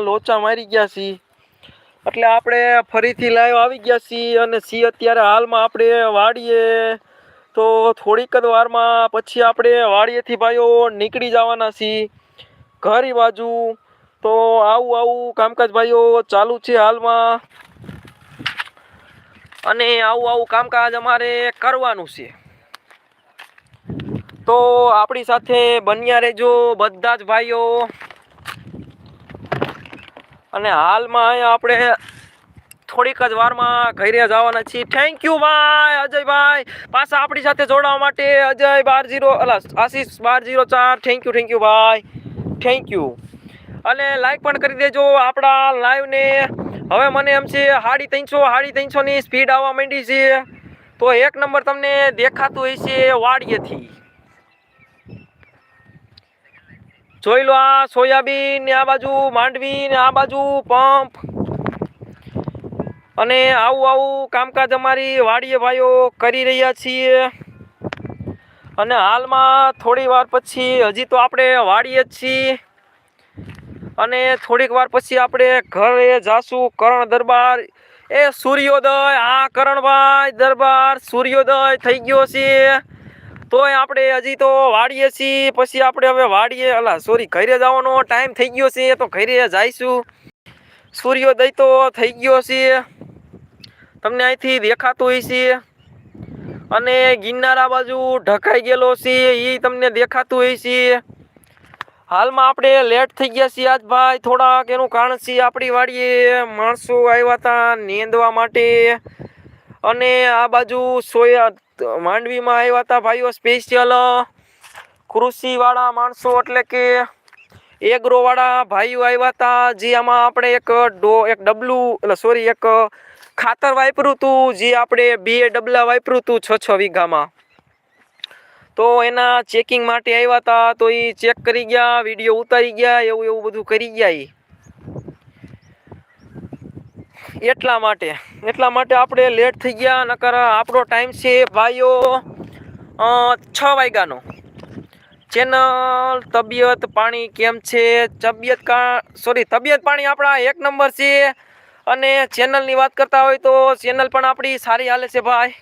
લોચા મારી ગયા છીએ એટલે આપણે ફરીથી લાઈવ આવી ગયા છીએ અને સી અત્યારે હાલમાં આપણે વાડીએ. તો થોડીક જ વારમાં પછી આપણે વાડીએથી ભાઈઓ નીકળી જવાના છીએ ઘરી બાજુ. તો આવું આવું કામકાજ ભાઈઓ ચાલુ છે હાલમાં. અને આવું આવું કામકાજ અમારે કરવાનું છે. તો આપણી સાથે બન્યા રહેજો બધા જ ભાઈઓ. અને હાલમાં અહીંયા આપણે થોડીક જ વારમાં ઘરે જવાના છીએ. થેન્ક યુ ભાઈ, અજયભાઈ. પાછા આપણી સાથે જોડાવા માટે અજય બાર જીરો, અલા, આશીષ બાર જીરો ચાર. થેન્ક યુ થેન્ક યુ ભાઈ. થેન્ક યુ અને લાઈક પણ કરી દેજો આપણા લાઈવને હવે મને એમ છે સાડી ત્રણસો સાડી ત્રણસોની સ્પીડ આવવા માંડી છે. તો એક નંબર તમને દેખાતું હોય છે વાડીએથી. જોઈ લો આ સોયાબીન ને આ બાજુ માંડવી ને આ બાજુ પંપ. અને આવું આવું કામકાજ અમારી વાડીએ ભાઈઓ કરી રહ્યા છીએ. અને હાલમાં થોડી વાર પછી હજી તો આપણે વાડીએ જ છીએ. અને થોડીક વાર પછી આપણે ઘરે જાશું કરણ દરબાર. એ સૂર્યોદય, આ કરણભાઈ દરબાર સૂર્યોદય થઈ ગયો છે. તોય આપણે હજી તો વાડીએ છીએ, પછી આપણે હવે વાડીએ, અલા સોરી ઘરે જવાનો ટાઈમ થઈ ગયો છે, તો ઘરે જઈશું. સૂર્યોદય તો થઈ ગયો છે. તમને અહીંથી દેખાતું હોય છે. અને ગિરનારા બાજુ ઢકાઈ ગયેલો છે એ તમને દેખાતું હોય છે. હાલમાં આપણે લેટ થઈ ગયા છીએ આજ ભાઈ, થોડાક એનું કારણ છે આપણી વાડીએ. માણસો આવ્યા હતા નીંદવા માટે. અને આ બાજુ સોયા માંડવીમાં આવ્યા હતા ભાઈઓ સ્પેશિયલ કૃષિવાળા માણસો એટલે કે એગ્રોવાળા ભાઈઓ આવ્યા હતા જે આમાં આપણે એક ડો, એક ડબલું એટલે સોરી એક ખાતર વાપર્યું હતું જે આપણે બે ડબલા વાપર્યું હતું છ છ વીઘામાં. તો એના ચેકિંગ માટે આવ્યા હતા તો એ ચેક કરી ગયા વીડિયો ઉતારી ગયા, એવું એવું બધું કરી ગયા એ એટલા માટે. એટલા માટે આપણે લેટ થઈ ગયા, નકર આપણો ટાઈમ છે ભાઈઓ છ વાગ્યાનો. ચેનલ તબિયત પાણી કેમ છે? તબિયત કા સોરી તબિયત પાણી આપણા એક નંબર છે. અને ચેનલની વાત કરતા હોય તો ચેનલ પણ આપણી સારી હાલે છે ભાઈ.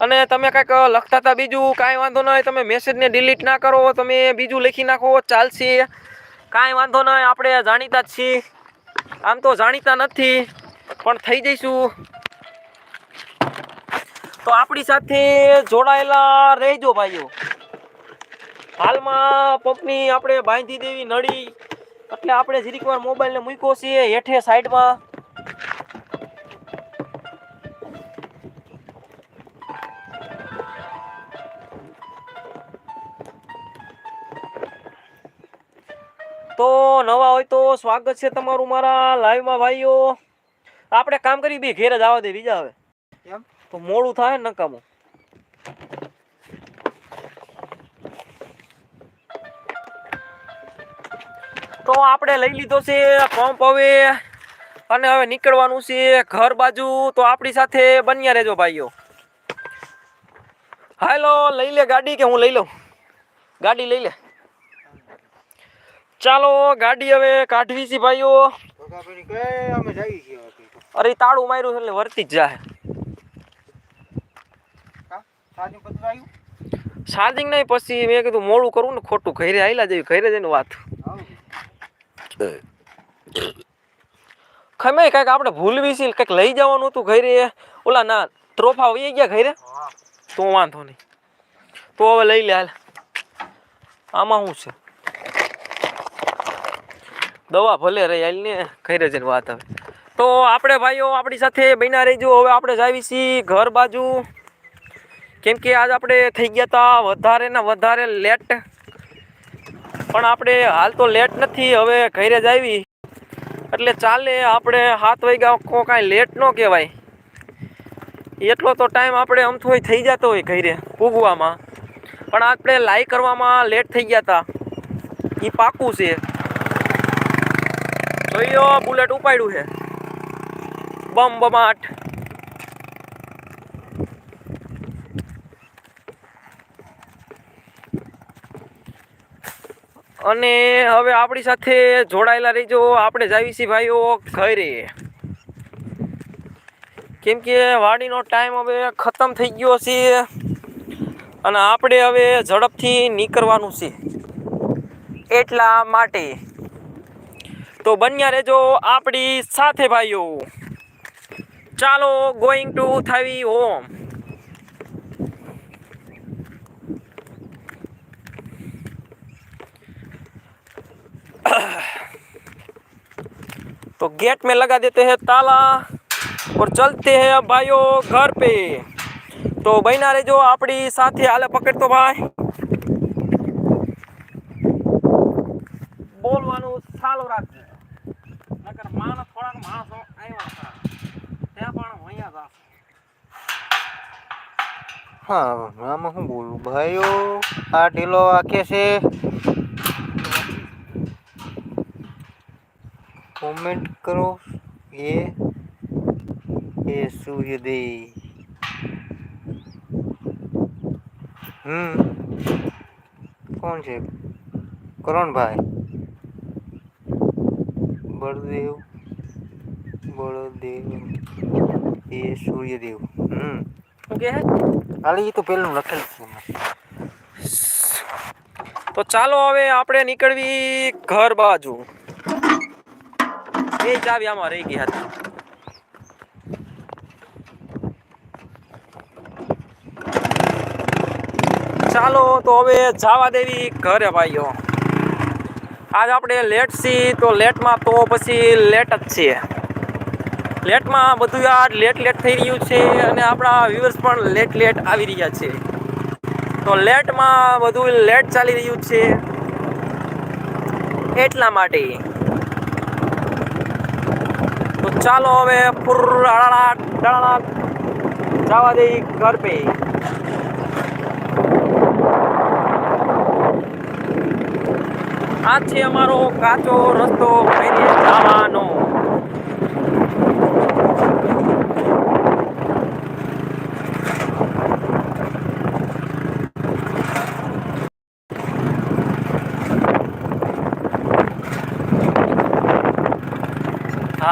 અને તમે કાંઈક લખતા હતા બીજું, કાંઈ વાંધો નહીં તમે મેસેજને ડિલીટ ના કરો, તમે બીજું લખી નાખો, ચાલશે. કાંઈ વાંધો નહીં આપણે જાણીતા જ છીએ. આમ તો જાણીતા નથી, પણ થઈ જઈશું. તો આપણી સાથે જોડાયેલા રહેજો ભાઈઓ. હાલમાં પંપની આપણે બાંધી દેવી નળી એટલે આપણે જરીક વાર મોબાઈલને મૂક્યો છીએ, હેઠે સાઈડમાં. તો નવા હોય તો સ્વાગત છે તમારું મારા લાઈવમાં ભાઈઓ. આપણે કામ કરી બી ઘેર જ આવવા દે બીજા હવે. એમ તો મોડું થાય ને નકામું. તો આપણે લઈ લીધો છે પંપ હવે અને હવે નીકળવાનું છે ઘર બાજુ. તો આપણી સાથે બન્યા રહેજો ભાઈઓ. હાલો લઈ લે ગાડી કે હું લઈ લઉં? ગાડી લઈ લે. ચાલો, ગાડી હવે કાઢવી છે ભાઈઓ. અરે, તાળું માર્યું એટલે વર્તી જ જાય? ચાર્જિંગ નહીં, પછી મેં કીધું મોડું કરવું ને ખોટું. ઘરે આવેલા જેવી, ઘરે જઈને વાત. ખમે કાંઈક આપણે ભૂલવી છે, કંઈક લઈ જવાનું હતું ઘરે. ઓલા, ના, ત્રોફા વહી ગયા ઘરે? તો વાંધો નહીં. તો હવે લઈ લે હાલ. આમાં શું છે? દવા ભલે રહી હાલ ને ઘરે જઈને વાત હવે તો આપણે ભાઈઓ, આપણી સાથે બન્યા રહીજો. હવે આપણે જાવી છીએ ઘર બાજુ. કેમ કે આજ આપણે થઈ ગયા હતા વધારે ને વધારે લેટ પણ આપણે હાલ તો લેટ નથી, હવે ઘરે જ આવી. એટલે ચાલે આપણે સાત વાગ્યા કો કાંઈ લેટ ન કહેવાય. એટલો તો ટાઈમ આપણે અમથોય થઈ જતો હોય ઘરે પૂગવામાં પણ આપણે લાઈ કરવામાં લેટ થઈ ગયા હતા એ પાકું છે. જોઈ બુલેટ ઉપાડ્યું છે. બમ બમાટ અને હવે આપણી સાથે જોડાયેલા રહીજો. આપણે જાવી છીએ ભાઈઓ ઘરે. કેમ કે વાડીનો ટાઈમ હવે ખતમ થઈ ગયો છે. અને આપણે હવે ઝડપથી નીકળવાનું છે. એટલા માટે. તો બન્યા રહેજો આપણી સાથે ભાઈઓ ચાલો ગોઈંગ ટુ થાવી હોમ तो गेट में लगा देते हैं ताला और चलते हैं भाइयों घर पे તો બન્યા રહેજો આપણી સાથે હાલે પકડતો ભાઈ બોલવાનું પણ અહીંયા જ હા આમાં શું બોલું ભાઈઓ આ ઢીલો આખે છે કોમેન્ટ કરો એ એ સૂર્યદેવ હમ કોણ છે કરણભાઈ બળદેવ બળદેવ એ સૂર્યદેવ. હમ. શું કહે હાલી એ તો પેલું લખેલું છે તો ચાલો હવે આપણે નીકળવી ઘર બાજુ. એ ચાવી આમાં રહી ગઈ હતી ચાલો તો હવે જવા દેવી ઘરે ભાઈઓ. આજ આપણે લેટ છીએ તો લેટમાં તો પછી લેટ જ છે લેટમાં બધું યાર લેટ લેટ થઈ રહ્યું છે અને આપણા વ્યુઅર્સ પણ લેટ લેટ આવી રહ્યા છે. તો લેટમાં બધું લેટ ચાલી રહ્યું છે. એટલા માટે. તો ચાલો હવે ફુરાળા જવા દઈ ઘર પે. આ છે અમારો કાચો રસ્તો જવાનો.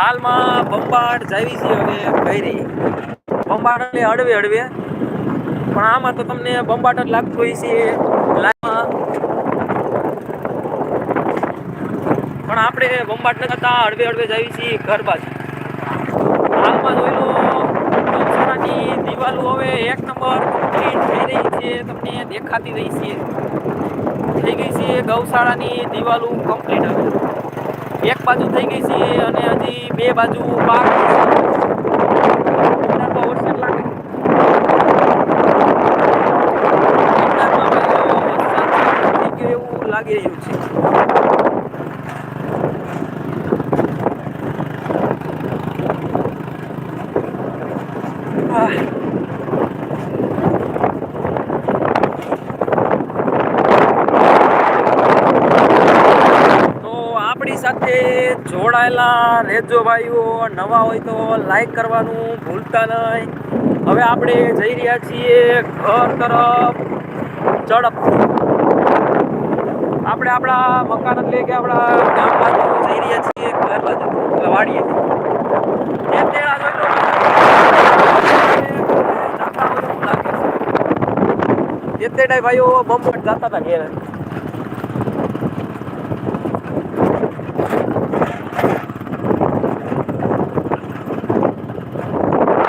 હાલમાં બંબાડ જાવી છે હવે કઈ બંબાડ એટલે હળવે હળવે. પણ આમાં તો તમને બંબાટ જ લાગતું હોય છે. પણ આપણે બંબાટ ન કરતા હળવે હળવે જાવી છીએ ઘર બાજુ. હાલમાં જોઈ લો દિવાલો હવે એક નંબર કમ્પ્લીટ થઈ રહી છે. તમને દેખાતી રહી છે. થઈ ગઈ છે ગૌશાળાની દિવાલો કમ્પ્લીટ હવે. એક બાજુ થઈ ગઈ છે અને હજી બે બાજુ પાક વરસાદ લાગે. એવું લાગી રહ્યું છે આહ. તો આપણી સાથે જોડાયેલા રહેજો ભાઈઓ, નવા હોય તો લાઈક કરવાનું ભૂલતા નહીં હવે આપણે જઈ રહ્યા છીએ ઘર તરફ, ઝડપ આપણે આપણા મકાન એટલે કે આપણા ગામ બાજુ જઈ રહ્યા છીએ, ઘર બાજુ વાડીએ એમ તે આ જોઈ લો. જાતા હોય એવું લાગે છે. તે ટાઈ ભાઈઓ બમ્પટ જાતા હતા ઘેર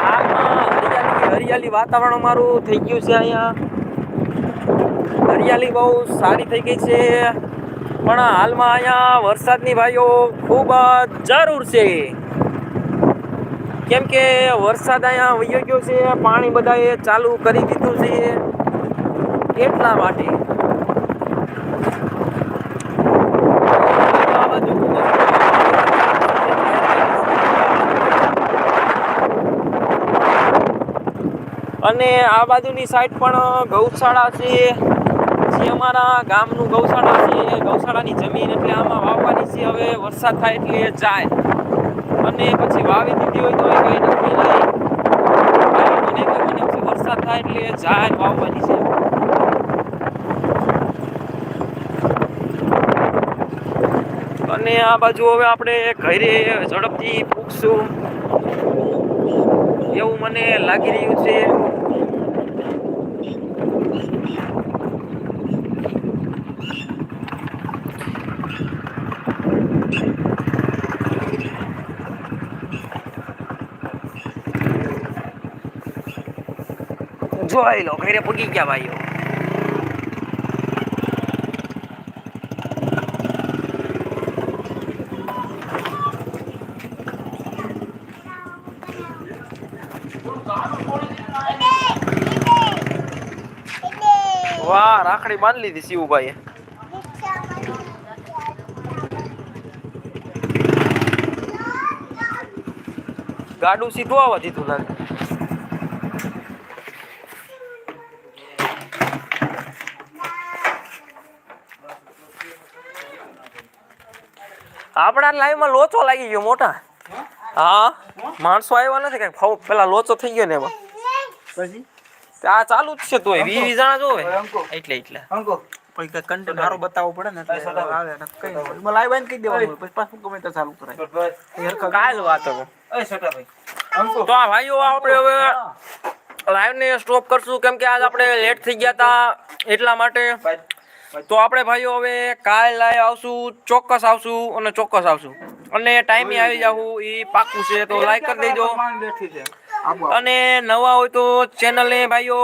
હાલમાં હરિયાળી વાતાવરણ અમારું થઈ ગયું છે અહીંયા. હરિયાળી બહુ સારી થઈ ગઈ છે. પણ હાલમાં અહીંયા વરસાદની ભાઈઓ ખૂબ જરૂર છે. કેમ કે વરસાદ અહીંયા વયો ગયો છે, પાણી બધાએ ચાલુ કરી દીધું છે. એટલા માટે આ બાજુ અને આ બાજુની સાઈડ પણ ગૌશાળા છે. જે અમારા ગામનું ગૌશાળા છે. ગૌશાળાની જમીન એટલે આમાં વાવવાની છે. હવે વરસાદ થાય એટલે જાય. અને પછી વાવી દીધી હોય તો કઈ નક્કી મને મને પછી વરસાદ થાય એટલે જાય વાવવાની છે. અને આ બાજુ હવે આપણે ઘરે ઝડપથી પૂગશું. એવું મને લાગી રહ્યું છે. જોઈ લો ઘરે પગી ગયા ભાઈઓ વાહ રાખડી બાંધી લીધી શિવભાઈએ. ગાડું સીધું આવવા દીધું લાગે. આપણા લાઈવમાં લોચો લાગી ગયો મોટા. હા? માણસો આવ્યા નથી કઈ પેલા લોચો થઈ ગયો ને એમાં. પછી? આ ચાલુ જ છે તોય વીસ જણા જોવે. એટલે એટલે. અંકો. પછી કઈ content મારો બતાવવો પડે ને એટલે. આવે ને કઈ નહીં. લાઈવ આવીને કહી દેવાનું પછી પાછું ગમે તો ચાલુ કરાય. કાલ વાત હવે. એ સટાભાઈ અંકો. તો આ ભાઈઓ આપણે હવે લાઈવ ને સ્ટોપ કરશું કેમ કે આજ આપણે લેટ થઈ ગયા હતા એટલા માટે. તો આપણે ભાઈઓ હવે કાલ લાઈવ આવશું ચોક્કસ આવશું અને ચોક્કસ આવશું. અને ટાઈમે આવી જાવું એ પાક્કું છે તો લાઈક કરી દેજો. બેઠી છે. આબુ અને નવા હોય તો ચેનલને ભાઈઓ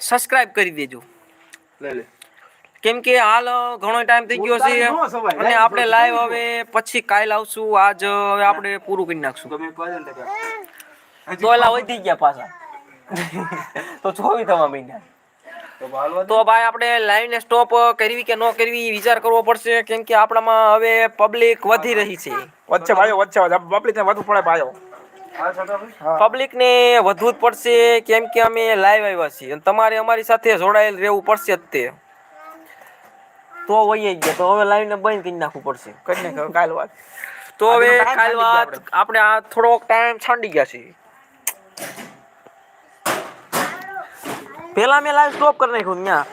સબસ્ક્રાઇબ કરી દેજો. લે લે. કેમ કે હાલ ઘણો ટાઈમ થઈ ગયો છે અને આપણે લાઈવ હવે પછી કાલ આવશું. આજ હવે આપણે પૂરું કરી નાખશું. તો એલા વધી ગયા પાછા. તો જોવી થવા મહિના. તો ભાઈ આપણે લાઈવ ને સ્ટોપ કરવી કે ન કરવી વિચાર કરવો પડશે. કેમ કે આપણામાં હવે પબ્લિક વધી રહી છે. વચ્ચે ભાઈઓ વચ્ચે પબ્લિકને પબ્લિક ને વધુ પડે ભાઈઓ. પબ્લિક ને વધવું જ પડશે કેમ કે અમે લાઈવ આવ્યા છીએ. અને તમારે અમારી સાથે જોડાયેલ રહેવું પડશે જ તે. તો વહી ગયા. તો હવે લાઈવ ને બંધ કરી નાખવું પડશે. કઈ નાખો કાલ વાત. તો હવે કાલ વાત આપણે. આ થોડોક ટાઈમ છાંડી ગયા છે પેલા મેં લાઈવ સ્ટોપ કરી નાખ્યું ત્યાં.